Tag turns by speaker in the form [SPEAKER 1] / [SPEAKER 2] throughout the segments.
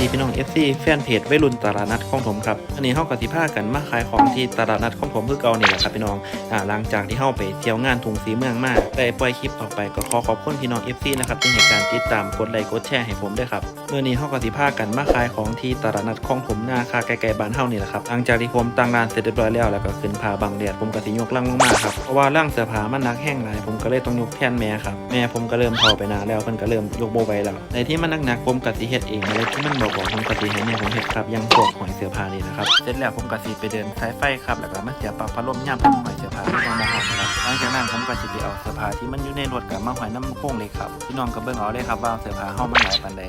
[SPEAKER 1] ดีพี่น้อง FC แฟนเพจวัยรุ่นตลาดนัดของผมครับอันนี้เฮากับสิพากันมาขายของที่ตลาดนัดของผมคือเก่านี่แหละครับพี่น้องอ่าหลังจากที่เฮาไปเที่ยวงานทุงสีเมืองมาได้ปล่อยคลิปออกไปก็ขอขอบคุณพี่น้อง FC นะครับที่ให้การติดตามกดไลค์กดแชร์ให้ผมด้วยครับเมื่อนี้เฮากับสิพากันมาขายของที่ตลาดนัดของผมหน้าคาใกลๆบ้านเฮานี่แหละครับหลังจากที่ผมตั้งร้านเสร็จเรียบร้อยแล้วแล้วก็ขึ้นพาบังแดดผมก็สิยกลังลงมาครับเพราะว่าร่างเสื้อผ้ามันหนักแห้งหลายผมก็เลยต้องยกแทนแม่ครับแม่ผมก็เริ่มเฒ่าไปนานแล้วเพิ่นก็เริ่มยกบ่ไหวแล้วในที่มันหนักๆผมก็สิเฮ็ดเองอะไรที่มันบบอกผมกะสีให้แม่ผมเห็ดครับยังพวกหอยเสือพาเลยนะครับเสร็จแล้วผมกะสีไปเดินสายไฟครับแล้วก็มาเสียปลั๊กพัดลมย่ำหอยเสือพาที่ต้องมาหอมครับหลังจากนั้นผมกะสีไปเอาเสือพาที่มันอยู่ในรถกับมาหอยน้ำโค้งเลยครับพี่น้องก็เบิ่งเอาเลยครับว่าเสือผ้าเฮามันหลายปันใด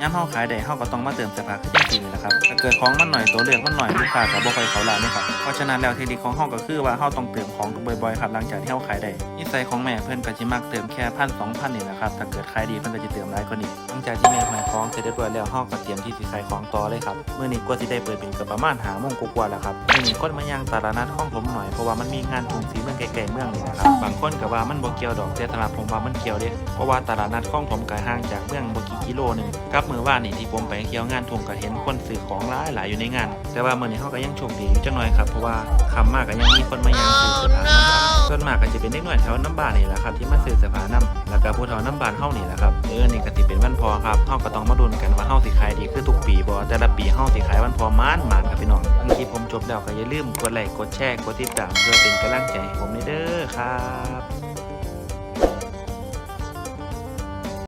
[SPEAKER 1] ย่ำเฮาขายได้เฮาก็ต้องมาเติมเสื้อผ้าคือจังซี่นี่แหละครับถ้าเกิดของมันหน่อยตัวเลือกมันหน่อยลูกค้าก็บ่ค่อยเขาร้านนี่ครับเพราะฉะนั้นแล้วเทคนิคของเฮาก็คือว่าเฮาต้องเติมของบ่อยๆครับหลังจากที่เฮาขายได้นิสัยของแม่เพิ่นก็สิมักเติมแค่พันสองพันนี่แหละครับถ้าเกิดขายดีเพิ่นก็จะเติมหลายกว่านี้หลังจากที่แม่หอยของเสร็จเรียบร้อยแล้วเฮาก็เตรียมที่สิขายของต่อเลยครับมื้อนี้กว่าสิได้เปิดเป็นก็ประมาณ5โมงกว่าๆแล้วครับมื้อนี้คนมายังตลาดนัดของผมหน่อยเพราะว่ามันมีงานทุ่งสีเมืองใกลๆเมืองนี่นะครับบางคนก็ว่ามันบ่เกี่ยวดอกแต่สำหรับผมว่ามันเกี่ยวเด้เพราะว่าตลาดนัดของผมก็ห่างจากเมืองบ่ กิโลหนึ่งกับมือว่านนี่ที่ผมไปเที่ยวงานทุ่งก็เห็นคนซื้อของหลายหลายอยู่ในงาน แต่ว่ามือนี้เฮาก็ยังโชคดีอยู่จังหน่อยครับเพราะว่าคำมากก็ยังมีคนมายังซื้อเสื้อผ้านำครับส่วนมากก็จะเป็นเด็กน้อยแถวน้ำบานนี่แหละครับที่มาซื้อเสื้อผ้านำแล้วก็ผู้เฒ่าน้ำบานเฮานี่แหละครับเออนี่ก็สิเป็นวันพอครับเฮาก็ต้องมาดูกันว่าเฮาสิขายดีคือทุกปีบ่แต่ละปีเฮาสิขายวันพอมานมานครับพี่น้องบางทีผมจบแล้วก็อย่าลืมกดไลค์กดแชร์กดติดตามเพื่อเป็นกำลังใจให้ผมเด้อครับ